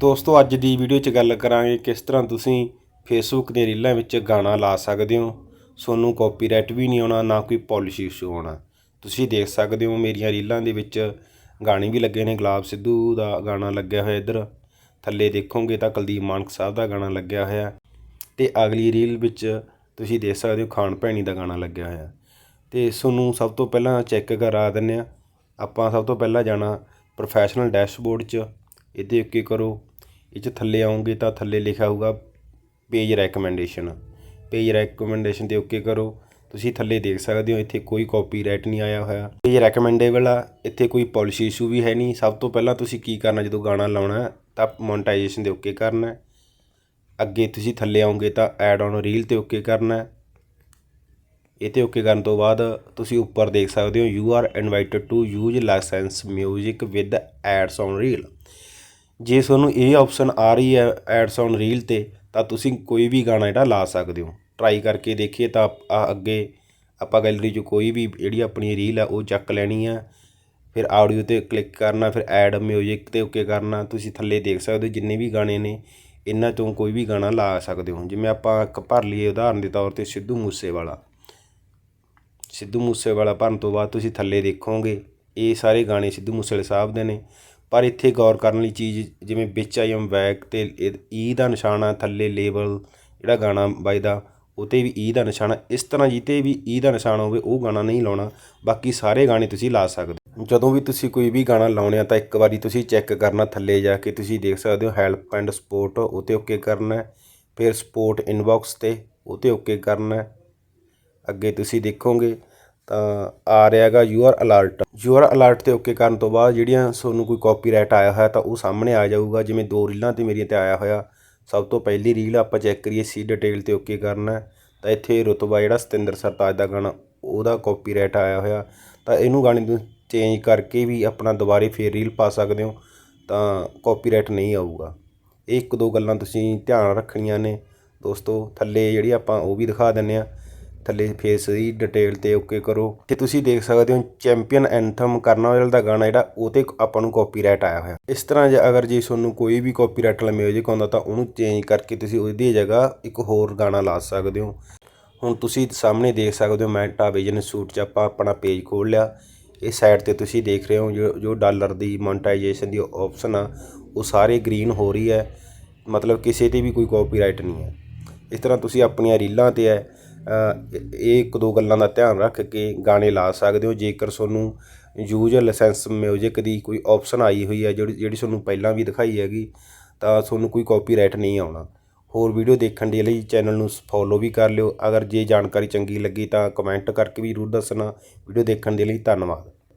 ਦੋਸਤੋ, ਅੱਜ ਦੀ ਵੀਡੀਓ 'ਚ ਗੱਲ ਕਰਾਂਗੇ ਕਿਸ ਤਰ੍ਹਾਂ ਤੁਸੀਂ ਫੇਸਬੁੱਕ ਦੀਆਂ ਰੀਲਾਂ ਵਿੱਚ ਗਾਣਾ ਲਾ ਸਕਦੇ ਹੋ। ਤੁਹਾਨੂੰ ਕਾਪੀਰਾਈਟ ਵੀ ਨਹੀਂ ਆਉਣਾ, ਨਾ ਕੋਈ ਪਾਲਿਸੀ ਇਸ਼ੂ ਆਉਣਾ। ਤੁਸੀਂ ਦੇਖ ਸਕਦੇ ਹੋ, ਮੇਰੀਆਂ ਰੀਲਾਂ ਦੇ ਵਿੱਚ ਗਾਣੇ ਵੀ ਲੱਗੇ ਨੇ। ਗੁਲਾਬ ਸਿੱਧੂ ਦਾ ਗਾਣਾ ਲੱਗਿਆ ਹੋਇਆ ਇੱਧਰ। ਥੱਲੇ ਦੇਖੋਗੇ ਤਾਂ ਕੁਲਦੀਪ ਮਾਨਕ ਸਾਹਿਬ ਦਾ ਗਾਣਾ ਲੱਗਿਆ ਹੋਇਆ। ਤੇ ਅਗਲੀ ਰੀਲ ਵਿੱਚ ਤੁਸੀਂ ਦੇਖ ਸਕਦੇ ਹੋ, ਖਾਨ ਭੈਣੀ ਦਾ ਗਾਣਾ ਲੱਗਿਆ ਹੋਇਆ। ਤੇ ਤੁਹਾਨੂੰ ਸਭ ਤੋਂ ਪਹਿਲਾਂ ਚੈੱਕ ਕਰਾ ਦਿੰਦੇ ਆ ਆਪਾਂ ਸਭ ਤੋਂ ਪਹਿਲਾਂ ਜਾਣਾ ਪ੍ਰੋਫੈਸ਼ਨਲ ਡੈਸ਼ਬੋਰਡ 'ਚ। ਇਹਦੇ ਓਕੇ ਕਰੋ। ਇਹ 'ਚ ਥੱਲੇ ਆਉਂਗੇ ਤਾਂ ਥੱਲੇ ਲਿਖਿਆ ਹੋਊਗਾ ਪੇਜ ਰეკਮੈਂਡੇਸ਼ਨ ਪੇਜ ਰეკਮੈਂਡੇਸ਼ਨ 'ਤੇ ਓਕੇ ਕਰੋ। ਤੁਸੀਂ ਥੱਲੇ ਦੇਖ ਸਕਦੇ ਹੋ, ਇੱਥੇ ਕੋਈ ਕਾਪੀਰਾਈਟ ਨਹੀਂ ਆਇਆ ਹੋਇਆ। ਪੇਜ ਰეკਮੈਂਡੇਬਲ ਆ, ਇੱਥੇ ਕੋਈ ਪਾਲਿਸੀ ਇਸ਼ੂ ਵੀ ਹੈ ਨਹੀਂ। ਸਭ ਤੋਂ ਪਹਿਲਾਂ ਤੁਸੀਂ ਕੀ ਕਰਨਾ, ਜਦੋਂ ਗਾਣਾ ਲਾਉਣਾ ਤਾਂ ਮੋਨਟਾਈਜੇਸ਼ਨ ਦੇ ਓਕੇ ਕਰਨਾ ਅੱਗੇ ਤੁਸੀਂ ਥੱਲੇ ਆਉਂਗੇ ਤਾਂ ਐਡ ਔਨ ਰੀਲ ਤੇ ਓਕੇ ਕਰਨਾ ਇਹ ਤੇ ਓਕੇ ਕਰਨ ਤੋਂ ਬਾਅਦ ਤੁਸੀਂ ਉੱਪਰ ਦੇਖ ਸਕਦੇ ਹੋ you are invited to use license music with ads on reel ਜੇ ਤੁਹਾਨੂੰ ਇਹ ਆਪਸ਼ਨ ਆ ਰਹੀ ਹੈ ਐਡਸ ਔਨ ਰੀਲ ਤੇ, ਤਾਂ ਤੁਸੀਂ ਕੋਈ ਵੀ ਗਾਣਾ ਜਿਹੜਾ ਲਾ ਸਕਦੇ ਹੋ। ਟਰਾਈ ਕਰਕੇ ਦੇਖੀਏ ਤਾਂ ਆ ਅੱਗੇ ਆਪਾਂ ਗੈਲਰੀ 'ਚ ਕੋਈ ਵੀ ਜਿਹੜੀ ਆਪਣੀ ਰੀਲ ਆ, ਉਹ ਚੱਕ ਲੈਣੀ ਆ। ਫਿਰ ਆਡੀਓ ਤੇ ਕਲਿੱਕ ਕਰਨਾ, ਫਿਰ ਐਡ 뮤직 ਤੇ ਓਕੇ ਕਰਨਾ। ਤੁਸੀਂ ਥੱਲੇ ਦੇਖ ਸਕਦੇ ਹੋ ਜਿੰਨੇ ਵੀ ਗਾਣੇ ਨੇ, ਇਹਨਾਂ ਤੋਂ ਕੋਈ ਵੀ ਗਾਣਾ ਲਾ ਸਕਦੇ ਹੋ। ਜਿਵੇਂ ਆਪਾਂ ਇੱਕ ਭਰ ਲਈਏ, ਉਦਾਹਰਨ ਦੇ ਤੌਰ ਤੇ ਸਿੱਧੂ ਮੂਸੇਵਾਲਾ। ਸਿੱਧੂ ਮੂਸੇਵਾਲਾ ਭਰਨ ਤੋਂ ਬਾਅਦ ਤੁਸੀਂ ਥੱਲੇ ਦੇਖੋਗੇ, ਇਹ ਸਾਰੇ ਗਾਣੇ ਸਿੱਧੂ ਮੂਸੇਵਾਲੇ ਸਾਹਿਬ ਦੇ ਨੇ। ਪਰ ਇੱਥੇ ਗੌਰ ਕਰਨ ਵਾਲੀ ਚੀਜ਼ ਜਿਵੇਂ ਵਿੱਚ ਆਈ ਐਮ ਬੈਕ ਤੇ ਈ ਦਾ ਨਿਸ਼ਾਨ ਨਿਸ਼ਾਨਾ ਥੱਲੇ ਲੇਬਲ, ਜਿਹੜਾ ਗਾਣਾ ਬਾਈ ਦਾ 'ਤੇ ਵੀ ਈ ਦਾ ਨਿਸ਼ਾਨ ਆ। ਇਸ ਤਰ੍ਹਾਂ ਜਿੱਥੇ ਵੀ ਈ ਦਾ ਨਿਸ਼ਾਨ ਹੋਵੇ, ਉਹ ਗਾਣਾ ਨਹੀਂ ਲਾਉਣਾ। ਬਾਕੀ ਸਾਰੇ ਗਾਣੇ ਤੁਸੀਂ ਲਾ ਸਕਦੇ ਹੋ। ਜਦੋਂ ਵੀ ਤੁਸੀਂ ਕੋਈ ਵੀ ਗਾਣਾ ਲਾਉਣੇ ਆ ਤਾਂ ਇੱਕ ਵਾਰੀ ਤੁਸੀਂ ਚੈੱਕ ਕਰਨਾ ਥੱਲੇ ਜਾ ਕੇ, ਤੁਸੀਂ ਦੇਖ ਸਕਦੇ ਹੋ ਹੈਲਪ ਐਂਡ ਸਪੋਰਟ ਉਤੇ ਓਕੇ ਕਰਨਾ ਫਿਰ ਸਪੋਰਟ ਇਨਬਾਕਸ ਤੇ ਉਤੇ ਓਕੇ ਕਰਨਾ ਅੱਗੇ ਤੁਸੀਂ ਦੇਖੋਗੇ। ਤਾਂ ਆ ਰਿਹਾ ਹੈਗਾ you are alert. You are alert ਤੇ ਓਕੇ ਕਰਨ ਤੋਂ ਬਾਅਦ ਜਿਹੜੀਆਂ ਤੁਹਾਨੂੰ ਕੋਈ ਕਾਪੀਰਾਈਟ ਆਇਆ ਹੋਇਆ ਤਾਂ ਉਹ ਸਾਹਮਣੇ ਆ ਜਾਊਗਾ, ਜਿਵੇਂ ਦੋ ਰੀਲਾਂ ਤੇ ਮੇਰੀਆਂ ਤੇ ਆਇਆ ਹੋਇਆ। ਸਭ ਤੋਂ ਪਹਿਲੀ ਰੀਲ ਆਪਾਂ ਚੈੱਕ ਕਰੀਏ, ਸੀ ਡਿਟੇਲ ਤੇ ਓਕੇ ਕਰਨਾ ਤਾਂ ਇੱਥੇ ਰੁਤਬਾ ਜਿਹੜਾ ਸਤਿੰਦਰ ਸਰਤਾਜ ਦਾ ਗਾਣਾ, ਉਹਦਾ ਕਾਪੀਰਾਈਟ ਆਇਆ ਹੋਇਆ। ਤਾਂ ਇਹਨੂੰ ਗਾਣੇ ਨੂੰ ਚੇਂਜ ਕਰਕੇ ਵੀ ਆਪਣਾ ਦੁਬਾਰੇ ਫੇਰ ਰੀਲ ਪਾ ਸਕਦੇ ਹੋ, ਤਾਂ ਕਾਪੀਰਾਈਟ ਨਹੀਂ ਆਊਗਾ। ਇਹ ਇੱਕ ਦੋ ਗੱਲਾਂ ਤੁਸੀਂ ਧਿਆਨ ਰੱਖਣੀਆਂ ਨੇ। ਦੋਸਤੋ, ਥੱਲੇ ਜਿਹੜੀ ਆਪਾਂ ਉਹ ਵੀ ਦਿਖਾ ਦਿੰਨੇ ਆ ਥੱਲੇ ਫੇਸ ਦੀ ਡਿਟੇਲ ਤੇ ਓਕੇ ਕਰੋ। ਤੇ ਤੁਸੀਂ ਦੇਖ ਸਕਦੇ ਹੋ ਚੈਂਪੀਅਨ ਐਂਥਮ ਕਰਨ ਕਰਨਾਵਲ ਦਾ ਗਾਣਾ ਜਿਹੜਾ ਉਹ ਤੇ ਆਪਾਂ ਨੂੰ ਕਾਪੀਰਾਈਟ ਆਇਆ ਹੋਇਆ। ਇਸ ਤਰ੍ਹਾਂ ਜੇ ਅਗਰ ਜੇ ਤੁਹਾਨੂੰ ਕੋਈ ਵੀ ਕਾਪੀਰਾਈਟ ਵਾਲਾ ਮਿਊਜ਼ਿਕ ਆਉਂਦਾ ਤਾਂ ਉਹਨੂੰ ਚੇਂਜ ਕਰਕੇ ਤੁਸੀਂ ਉਹਦੀ ਜਗ੍ਹਾ ਇੱਕ ਹੋਰ ਗਾਣਾ ਲਾ ਸਕਦੇ ਹੋ। ਹੁਣ ਤੁਸੀਂ ਸਾਹਮਣੇ ਦੇਖ ਸਕਦੇ ਹੋ ਮੈਂ ਟਾਵਿਜ਼ਨ ਸੂਟ 'ਚ ਆਪਾਂ ਆਪਣਾ ਪੇਜ ਖੋਲ ਲਿਆ। ਇਹ ਸਾਈਡ ਤੇ ਤੁਸੀਂ ਦੇਖ ਰਹੇ ਹੋ ਜੋ ਜੋ ਡਾਲਰ ਦੀ ਮੋਨਟਾਈਜੇਸ਼ਨ ਦੀ ਆਪਸ਼ਨ ਆ, ਉਹ ਸਾਰੇ ਗ੍ਰੀਨ ਹੋ ਰਹੀ ਹੈ। ਮਤਲਬ ਕਿਸੇ ਤੇ ਵੀ ਕੋਈ ਕਾਪੀਰਾਈਟ ਨਹੀਂ ਹੈ। ਇਸ ਤਰ੍ਹਾਂ ਤੁਸੀਂ ਆਪਣੀਆਂ ਰੀਲਾਂ ਤੇ ਹੈ। ਇਹ ਇੱਕ ਦੋ ਗੱਲਾਂ ਦਾ ਧਿਆਨ ਰੱਖ ਕੇ ਗਾਣੇ ਲਾ ਸਕਦੇ ਹੋ। ਜੇਕਰ ਤੁਹਾਨੂੰ ਯੂਜ਼ ਲਾਇਸੈਂਸ ਮਿਊਜ਼ਿਕ ਦੀ ਕੋਈ ਆਪਸ਼ਨ ਆਈ ਹੋਈ ਹੈ, ਜਿਹੜੀ ਜਿਹੜੀ ਤੁਹਾਨੂੰ ਪਹਿਲਾਂ ਵੀ ਦਿਖਾਈ ਹੈਗੀ, ਤਾਂ ਤੁਹਾਨੂੰ ਕੋਈ ਕਾਪੀਰਾਈਟ ਨਹੀਂ ਆਉਣਾ। ਹੋਰ ਵੀਡੀਓ ਦੇਖਣ ਦੇ ਲਈ ਚੈਨਲ ਨੂੰ ਫੋਲੋ ਵੀ ਕਰ ਲਿਓ। ਅਗਰ ਜੇ ਜਾਣਕਾਰੀ ਚੰਗੀ ਲੱਗੀ ਤਾਂ ਕਮੈਂਟ ਕਰਕੇ ਵੀ ਜ਼ਰੂਰ ਦੱਸਣਾ। ਵੀਡੀਓ ਦੇਖਣ ਦੇ ਲਈ ਧੰਨਵਾਦ।